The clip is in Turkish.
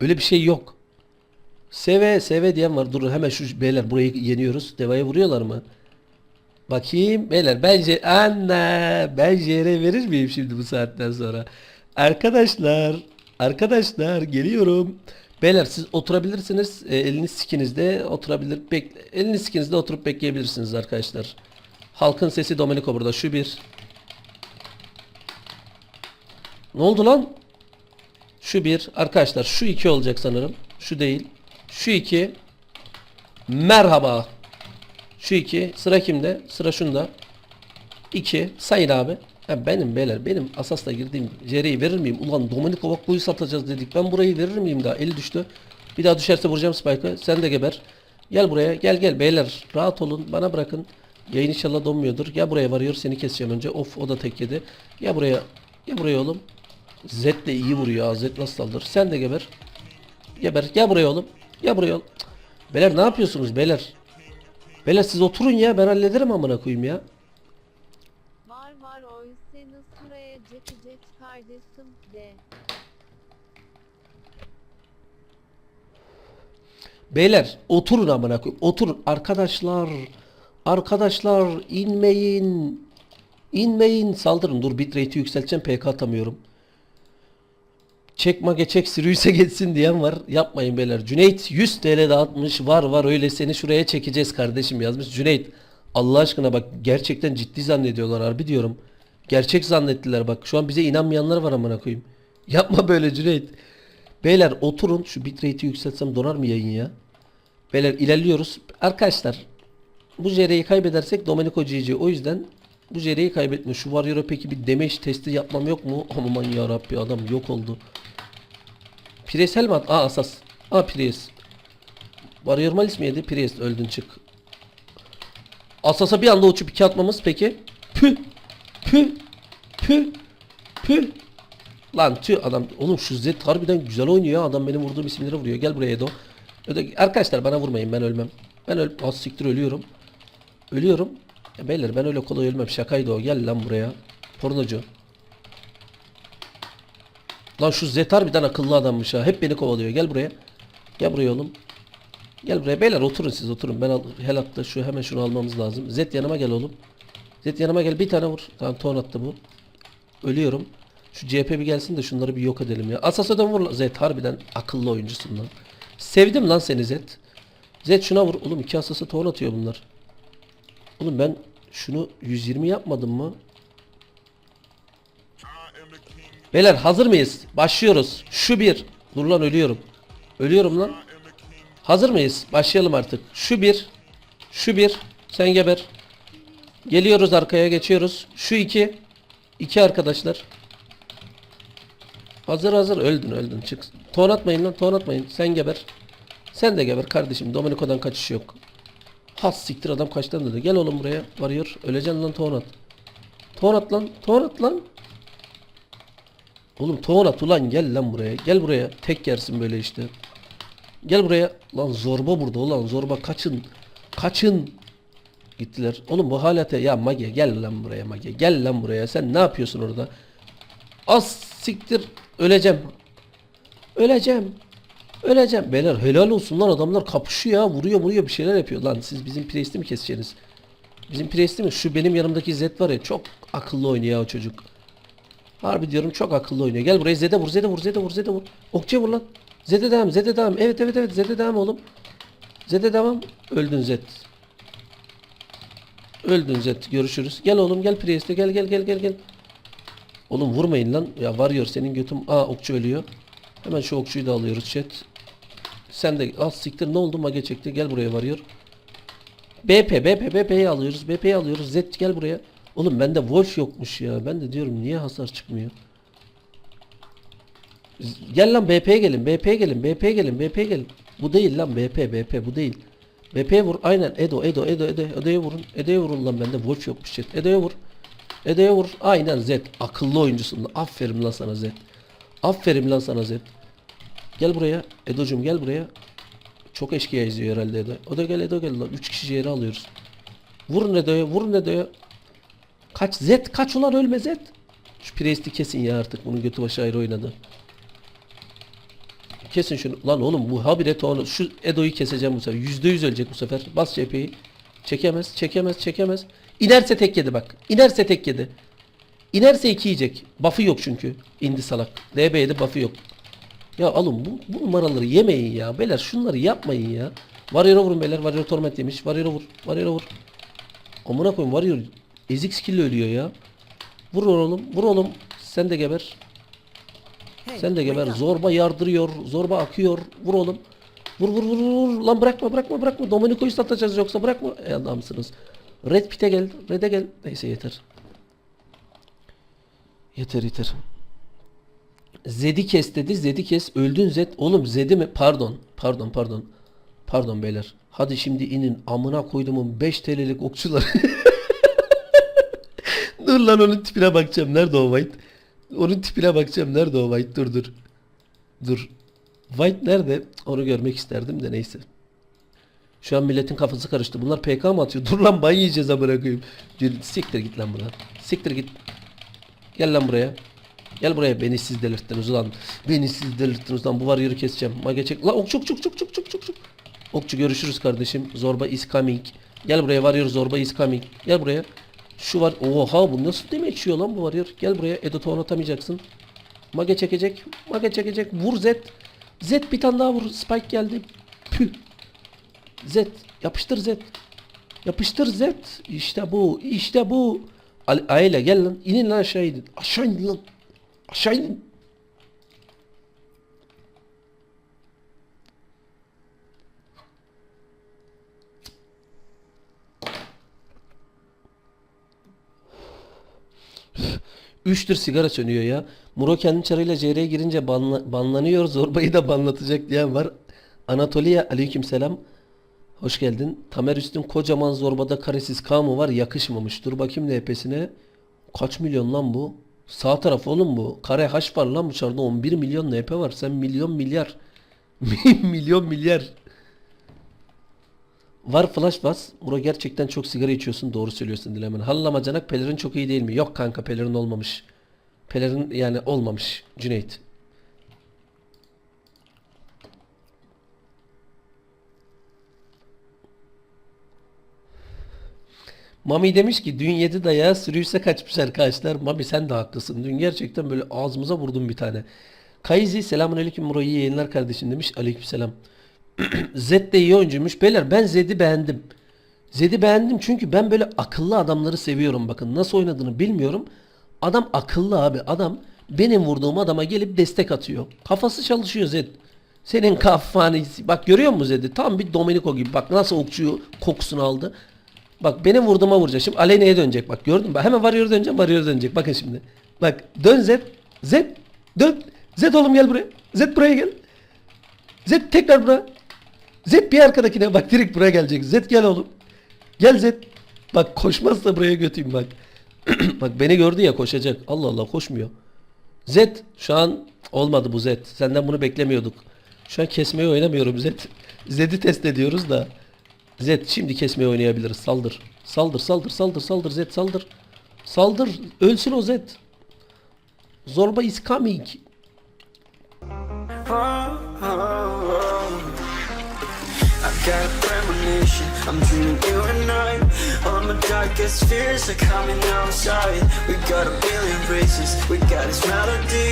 Öyle bir şey yok. Seve seve diyen var. Durun hemen şu beyler burayı yeniyoruz. Deva'ya vuruyorlar mı? Bakayım beyler bence anne ben yere verir miyim şimdi bu saatten sonra? Arkadaşlar arkadaşlar geliyorum. Beyler siz oturabilirsiniz. E, eliniz sikinizde oturabilir. Bek eliniz sikinizde oturup bekleyebilirsiniz arkadaşlar. Halkın sesi Domenico burada. Şu bir. Ne oldu lan? Şu bir. Arkadaşlar şu iki olacak sanırım. Şu değil. Şu iki. Merhaba. Şu iki. Sıra kimde? Sıra şunda. İki. Sayın abi. Ha benim beyler. Benim asasla girdiğim Jerry'i verir miyim? Ulan Dominico Vakbo'yu satacağız dedik. Ben burayı verir miyim daha? Eli düştü. Bir daha düşerse vuracağım Spike'ı. Sen de geber. Gel buraya. Gel gel beyler. Rahat olun. Bana bırakın. Yayın inşallah donmuyordur. Gel buraya varıyor. Seni keseceğim önce. Of o da tek yedi. Gel buraya. Gel buraya oğlum. Zed de iyi vuruyor. ha. Zed nasıl saldırır? Sen de geber. Geber. Gel buraya oğlum. Gel buraya oğlum. Cık. Beyler ne yapıyorsunuz beyler? Beyler siz oturun ya. Ben hallederim amına koyayım ya. Var var oysanız şuraya çekecek kardeşim de. Beyler oturun amına koyayım. Oturun arkadaşlar. Arkadaşlar inmeyin. İnmeyin. Saldırın. Dur bitrate'i yükselteceğim. PK atamıyorum. Çek mage çek Sirius'e geçsin diyen var. Yapmayın beyler. Cüneyt 100 TL dağıtmış. Var var öyle seni şuraya çekeceğiz kardeşim yazmış. Cüneyt Allah aşkına bak gerçekten ciddi zannediyorlar harbi diyorum. Gerçek zannettiler bak. Şu an bize inanmayanlar var amına koyayım. Yapma böyle Cüneyt. Beyler oturun. Şu bitrate'i yükseltsem donar mı yayın ya? Beyler ilerliyoruz. Arkadaşlar bu JR'yi kaybedersek Domenico GG. O yüzden bu JR'yi kaybetme. Şu Warrior'a peki bir damage testi yapmam yok mu? Aman ya Rabbi adam yok oldu. Pires Helmat. Aa asas. Aa Pires. Warrior Malis mi? Pires öldün çık. Asas'a bir anda uçup iki atmamız peki. Pü. Pü. Pü. Pü. Lan tüh adam. Oğlum şu Zed harbiden güzel oynuyor ya. Adam benim vurduğum isimlere vuruyor. Gel buraya Edo. Arkadaşlar bana vurmayın ben ölmem. Ben öl Az ölüyorum. Ölüyorum. Ya beyler ben öyle kolay ölmem. Şakaydı o. Gel lan buraya. Pornocu. Lan şu Zed harbiden akıllı adammış ha. Hep beni kovalıyor. Gel buraya. Gel buraya oğlum. Gel buraya. Beyler oturun siz oturun. Ben al, hel attı. Şu hemen şunu almamız lazım. Zed yanıma gel oğlum. Zed yanıma gel. Bir tane vur. Tamam ton attı bu. Ölüyorum. Şu CHP bir gelsin de şunları bir yok edelim ya. Asasa'dan vur. Zed harbiden akıllı oyuncusun lan. Sevdim lan seni Zed. Zed şuna vur. Oğlum iki asası ton atıyor bunlar. Oğlum ben şunu 120 yapmadım mı? Beyler hazır mıyız? Başlıyoruz. Şu bir. Dur lan ölüyorum. Ölüyorum lan. Hazır mıyız? Başlayalım artık. Şu bir. Şu bir. Sen geber. Geliyoruz arkaya geçiyoruz. Şu iki. İki arkadaşlar. Hazır hazır öldün öldün çık. Ton atmayın lan ton atmayın. Sen geber. Sen de geber kardeşim. Domenico'dan kaçış yok. Has siktir adam kaçtan dedi. Gel oğlum buraya. Varıyor. Öleceksin lan ton at. Ton at lan. Ton at lan. Oğlum ton at ulan gel lan buraya. Gel buraya. Tek yersin böyle işte. Gel buraya. Lan zorba burada ulan zorba kaçın. Kaçın. Gittiler. Oğlum bu halete ya Mage gel lan buraya Mage. Gel lan buraya. Sen ne yapıyorsun orada? Az siktir öleceğim. Öleceğim. Öleceğim. Beyler helal olsun lan adamlar kapışıyor. Vuruyor vuruyor bir şeyler yapıyor. Lan siz bizim Priest'i mi keseceksiniz? Bizim Priest'i mi? Şu benim yanımdaki Zed var ya çok akıllı oynuyor o çocuk. Harbi diyorum çok akıllı oynuyor. Gel buraya Zed'e vur Zed'e vur Zed'e vur Zed'e vur. Okçuya vur lan. Zed'e devam Zed'e devam. Evet evet evet Zed'e devam oğlum. Zed'e devam. Öldün Zed. Öldün Zed. Görüşürüz. Gel oğlum gel Priest'e gel gel gel gel gel. Oğlum vurmayın lan. Ya varıyor senin götüm. Aa okçu ölüyor. Hemen şu okçuyu da alıyoruz chat. Sen de az siktir ne oldu mage çekti. Gel buraya varıyor. BP BP BP'yi alıyoruz. BP'yi alıyoruz. Z gel buraya. Oğlum bende Wolf yokmuş ya. Ben de diyorum niye hasar çıkmıyor. Gel lan BP'ye gelin. BP'ye gelin. BP'ye gelin. BP'ye gelin. Bu değil lan BP BP bu değil. BP'ye vur. Aynen Edo Edo Edo Edo Edo'ya vurun. Edo'ya vurun lan bende Wolf yokmuş chat. Edo'ya vur. Edo'ya vur. Aynen Z. Akıllı oyuncusun. lan. Aferin lan sana Z. Aferin lan sana Z. Gel buraya. Edo'cum gel buraya. Çok eşkıya izliyor herhalde Edo. O da gel Edo gel lan. 3 kişi yeri alıyoruz. Vurun Edo'ya. Vurun Edo'ya. Kaç Z kaç ulan ölme Z. Şu Priest'i kesin ya artık. Bunun götü başı ayrı oynadı. Kesin şunu. Lan oğlum bu habire onu şu Edo'yu keseceğim bu sefer. Yüzde yüz ölecek bu sefer. Bas CHP'yi. Çekemez, çekemez, çekemez. İnerse tek yedi bak. İnerse tek yedi. İnerse iki yiyecek. Buff'ı yok çünkü. İndi salak. DB yedi buff'ı yok. Ya alın bu, bu numaraları yemeyin ya. Beyler şunları yapmayın ya. Warrior'a vurun beyler. Warrior torment yemiş. Warrior'a vur. Warrior'a vur. Amına koyayım Warrior ezik skill ölüyor ya. Vur oğlum. Vur oğlum. Sen de geber. Sen de geber. Zorba yardırıyor. Zorba akıyor. Vur oğlum. Vur vur vur vur. Lan bırakma bırakma bırakma. Dominico'yu satacağız yoksa bırakma. Ey adamsınız. Red Pit'e gel. Red'e gel. Neyse yeter. Yeter yeter. Zed'i kes dedi. Zed'i kes. Öldün Zed. Oğlum Zed'i mi? Pardon. Pardon pardon. Pardon beyler. Hadi şimdi inin. Amına koyduğumun 5 TL'lik okçuları. dur lan onun tipine bakacağım. Nerede o White? Onun tipine bakacağım. Nerede o White? Dur dur. Dur. White nerede? Onu görmek isterdim de neyse. Şu an milletin kafası karıştı. Bunlar PK mı atıyor? Dur lan ban yiyeceğiz amına Siktir git lan buradan. Siktir git. Gel lan buraya. Gel buraya beni siz delirttiniz ulan. Beni siz delirttiniz lan. Bu var yürü keseceğim. Mage çek. Lan okçu okçu okçu okçu okçu okçu, okçu. Görüşürüz kardeşim. Zorba is coming. Gel buraya varıyor zorba is coming. Gel buraya. Şu var. Oha bu nasıl demek içiyor lan bu varıyor. Gel buraya. Edit'i oynatamayacaksın. Mage çekecek. Mage çekecek. Vur Z. Z bir tane daha vur. Spike geldi. Püh. Z. Yapıştır Z. Yapıştır Z. İşte bu. İşte bu. Aile gel lan. İnin lan aşağı. Aşağı inin lan. İnin. Üçtür sigara sönüyor ya. Muro kendi çarıyla CR'ye girince banla- banlanıyor. Zorbayı da banlatacak diyen var. Anatolia aleykümselam. Hoş geldin. Tamer Üstün kocaman zorbada karesiz K mı var yakışmamış. Dur bakayım NP'sine. Kaç milyon lan bu? Sağ taraf oğlum bu. Kare haş var lan bu çarda 11 milyon NP var. Sen milyon milyar. milyon milyar. Var flash bas. Muro gerçekten çok sigara içiyorsun. Doğru söylüyorsun Dilemen. Hallama canak pelerin çok iyi değil mi? Yok kanka pelerin olmamış. Pelerin yani olmamış. Cüneyt. Mami demiş ki dün yedi dayağı sürüyse kaçmış arkadaşlar. Mami sen de haklısın. Dün gerçekten böyle ağzımıza vurdum bir tane. Kayzi selamun aleyküm Muro iyi yayınlar kardeşim demiş. Aleyküm selam. Zed de iyi oyuncuymuş. Beyler ben Zed'i beğendim. Zed'i beğendim çünkü ben böyle akıllı adamları seviyorum. Bakın nasıl oynadığını bilmiyorum. Adam akıllı abi. Adam benim vurduğum adama gelip destek atıyor. Kafası çalışıyor Zed. Senin kafanı bak görüyor musun Zed'i? Tam bir Domenico gibi. Bak nasıl okçuyu kokusunu aldı. Bak benim vurduğuma vuracak. Şimdi Aleyna'ya dönecek bak. Gördün mü? Hemen varıyor döneceğim. Varıyor dönecek. Bakın şimdi. Bak dön Zed. Zed. Dön. Zed oğlum gel buraya. Zed buraya gel. Zed tekrar buraya. Zed bir arkadakine bak direkt buraya gelecek. Zed gel oğlum. Gel Zed. Bak koşmazsa buraya götüreyim bak. bak beni gördü ya koşacak. Allah Allah koşmuyor. Zed şu an olmadı bu Zed. Senden bunu beklemiyorduk. Şu an kesmeyi oynamıyorum Zed. Zed'i test ediyoruz da. Zed şimdi kesmeyi oynayabiliriz. Saldır. Saldır saldır saldır saldır Zed saldır. Saldır. Ölsün o Zed. Zorba is coming. I'm dreaming you and I All my darkest fears are coming outside We got a billion races, we got this melody